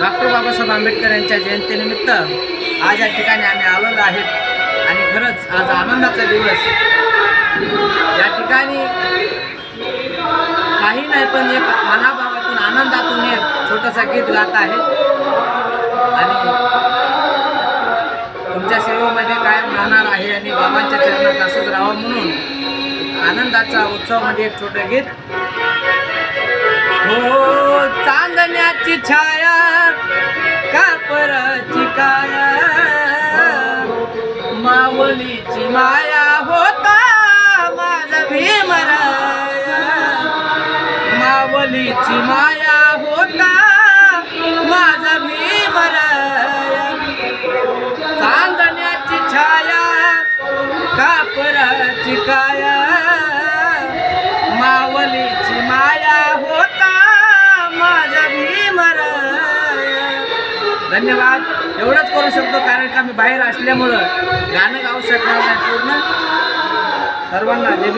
Doctor Babasaheb Ambedkar यांच्या जयंतीनिमित्त आज या ठिकाणी आम्ही आलेलो आहेत. आणि खरंच आज आनंदाचा दिवस. या ठिकाणी काही नाही पण एक मनाभावातून आनंदातून एक छोटंसं गीत गात आहे. आणि तुमच्या सेवेमध्ये कायम राहणार आहे आणि बाबांच्या चरणात असंच राहावं म्हणून आनंदाचा उत्सवामध्ये एक छोटं गीत. हो चांदण्याची छाया मुलीची माया होता माझा भीमराया मावलीची माया होता माझा भीमराया चांदण्याची छाया कापराची काया. मावलीची माया होता माझा भीमराया धन्यवाद. एवढंच करू शकतो कारण का मी बाहेर असल्यामुळं गाणं गाऊ शकणार नाही पूर्ण. सर्वांना जय